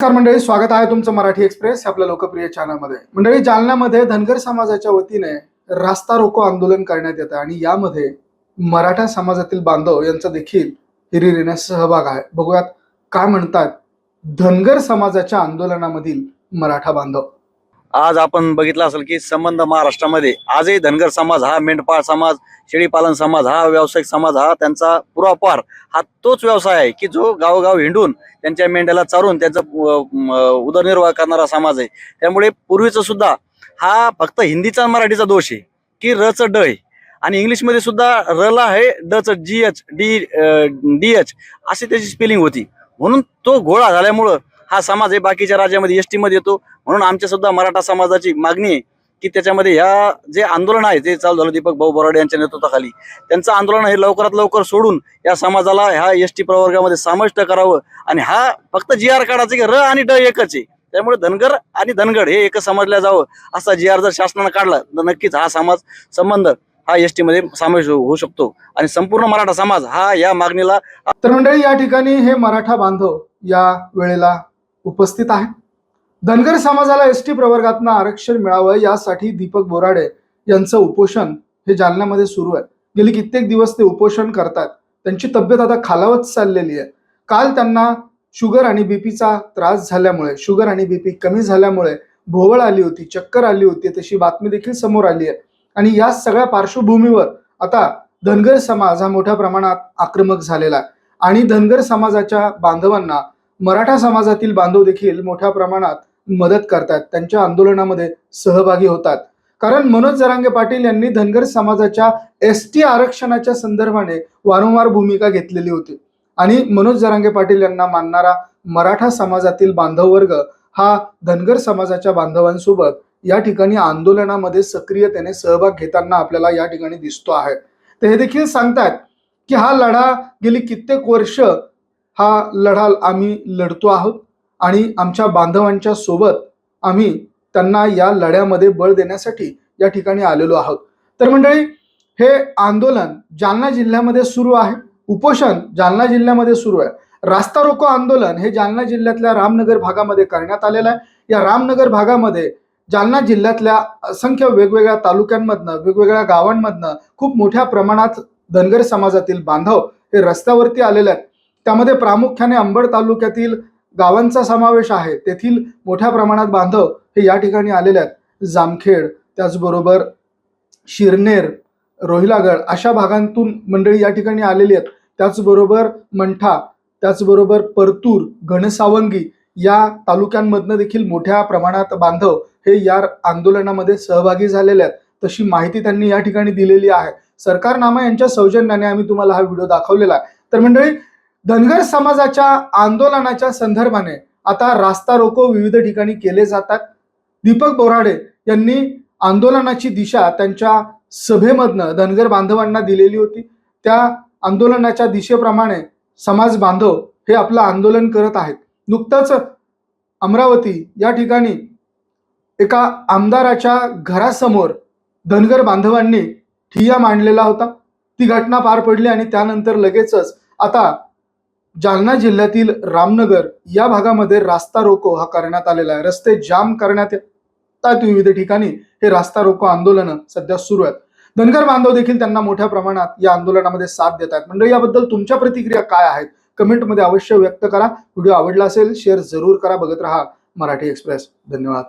नमस्कार मंडळी स्वागत आहे तुमचं मराठी एक्सप्रेस आपल्या लोकप्रिय चॅनलमध्ये. मंडळी जालन्यामध्ये धनगर समाजाच्या वतीने रास्ता रोको आंदोलन करण्यात येतं आणि यामध्ये मराठा समाजातील बांधव यांचा देखील हिरिरीने सहभाग आहे. बघूयात काय म्हणतात धनगर समाजाच्या आंदोलनामधील मराठा बांधव. आज आपण बघितलं असेल की संबंध महाराष्ट्रामध्ये. आजही धनगर समाज हा मेंढपाळ समाज शेळीपालन समाज हा व्यावसायिक समाज हा त्यांचा पुरापार हा तोच व्यवसाय आहे की जो गावोगाव हिंडून त्यांच्या मेंढ्याला चारून त्यांचा उदरनिर्वाह करणारा समाज आहे. त्यामुळे पूर्वीचं सुद्धा हा फक्त हिंदीचा मराठीचा दोष आहे की रच ड आहे. आणि इंग्लिशमध्ये सुद्धा रला आहे Dutch G H D D H अशी त्याची स्पेलिंग होती. म्हणून तो घोळा झाल्यामुळं हा समाज आहे बाकीच्या राज्यामध्ये एसमध्ये येतो. म्हणून आमच्या सुद्धा मराठा समाजाची मागणी आहे की त्याच्यामध्ये ह्या जे आंदोलन आहे ते चालू झालं दीपक भाऊ बोराडे यांच्या नेतृत्वाखाली त्यांचं आंदोलन हे लवकरात लवकर सोडून या समाजाला ह्या एस टी प्रवर्गामध्ये समाविष्ट करावं. आणि हा फक्त जी आर काढायचं की र आणि ड एकच आहे. त्यामुळे धनगर आणि धनगड हे एकच समजल्या जावं असा जी आर जर शासनानं काढला तर नक्कीच हा समाज संबंध हा एस टीमध्ये समावेश होऊ शकतो. आणि संपूर्ण मराठा समाज हा या मागणीला तर मंडळी या ठिकाणी हे मराठा बांधव या वेळेला उपस्थित आहे धनगर समाजाला एस टी प्रवर्गातनं आरक्षण मिळावं यासाठी दीपक बोराडे यांचं उपोषण हे जालन्यामध्ये सुरू आहे. गेली कित्येक दिवस ते उपोषण करतात. त्यांची तब्येत आता खालावत चाललेली आहे. काल त्यांना शुगर आणि बीपीचा त्रास झाल्यामुळे शुगर आणि बीपी कमी झाल्यामुळे भोवळ आली होती चक्कर आली होती तशी बातमी देखील समोर आली आहे. आणि या सगळ्या पार्श्वभूमीवर आता धनगर समाज हा मोठ्या प्रमाणात आक्रमक झालेला आहे. आणि धनगर समाजाच्या बांधवांना मराठा समाजातील बांधव देखील मोठ्या प्रमाणात मदत करतात त्यांच्या आंदोलनामध्ये सहभागी होतात. कारण मनोज जरांगे पाटील यांनी धनगर समाजाच्या एस टी आरक्षणाच्या संदर्भाने वारंवार भूमिका घेतलेली होती. आणि मनोज जरांगे पाटील यांना मानणारा मराठा समाजातील बांधव वर्ग हा धनगर समाजाच्या बांधवांसोबत या ठिकाणी आंदोलनामध्ये सक्रियतेने सहभाग घेताना आपल्याला या ठिकाणी दिसतो आहे. ते हे देखील सांगतात की हा लढा गेली कित्येक वर्ष हा लढा आम्ही लढतो आहोत आणि आमच्या बांधवांच्या सोबत आम्ही त्यांना या लढ्यामध्ये बळ देण्यासाठी या ठिकाणी आलेलो आहोत. तर मंडळी हे आंदोलन जालना जिल्ह्यामध्ये सुरू आहे उपोषण जालना जिल्ह्यामध्ये सुरू आहे. रास्ता रोको आंदोलन हे जालना जिल्ह्यातल्या रामनगर भागामध्ये करण्यात आलेलं आहे. या रामनगर भागामध्ये जालना जिल्ह्यातल्या असंख्य वेगवेगळ्या तालुक्यांमधनं वेगवेगळ्या गावांमधनं खूप मोठ्या प्रमाणात धनगर समाजातील बांधव हे रस्त्यावरती आलेले आहेत. त्यामध्ये प्रामुख्याने अंबड तालुक्यातील गावांचा समावेश आहे. तेथील मोठ्या प्रमाणात बांधव हे या ठिकाणी आलेले आहेत. जामखेड त्याचबरोबर शिरनेर रोहिलागड अशा भागांतून मंडळी या ठिकाणी आलेली आहेत. त्याचबरोबर मंठा त्याचबरोबर परतूर घनसावंगी या तालुक्यांमधनं देखील मोठ्या प्रमाणात बांधव हे या आंदोलनामध्ये सहभागी झालेले आहेत. तशी माहिती त्यांनी या ठिकाणी दिलेली आहे. सरकारनामा यांच्या सौजन्याने आम्ही तुम्हाला हा व्हिडिओ दाखवलेला आहे. तर मंडळी धनगर समाजाच्या आंदोलनाच्या संदर्भाने आता रास्ता रोको विविध ठिकाणी केले जातात. दीपक बोराडे यांनी आंदोलनाची दिशा त्यांच्या सभेमधनं धनगर बांधवांना दिलेली होती. त्या आंदोलनाच्या दिशेप्रमाणे समाज बांधव हे आपलं आंदोलन करत आहेत. नुकतंच अमरावती या ठिकाणी एका आमदाराच्या घरासमोर धनगर बांधवांनी ठिय्या मांडलेला होता. ती घटना पार पडली आणि त्यानंतर लगेचच आता जालना जिल्ह्यातील रामनगर या भागामध्ये रास्ता रोको हा करण्यात आलेला आहे. रस्ते जाम करण्यात येतात विविध ठिकाणी. हे रास्ता रोको आंदोलन सध्या सुरू आहेत. धनगर बांधव देखील त्यांना मोठ्या प्रमाणात या आंदोलनामध्ये साथ देत आहेत. म्हणजे याबद्दल तुमच्या प्रतिक्रिया काय आहेत? कमेंटमध्ये अवश्य व्यक्त करा. व्हिडिओ आवडला असेल शेअर जरूर करा. बघत राहा मराठी एक्सप्रेस. धन्यवाद.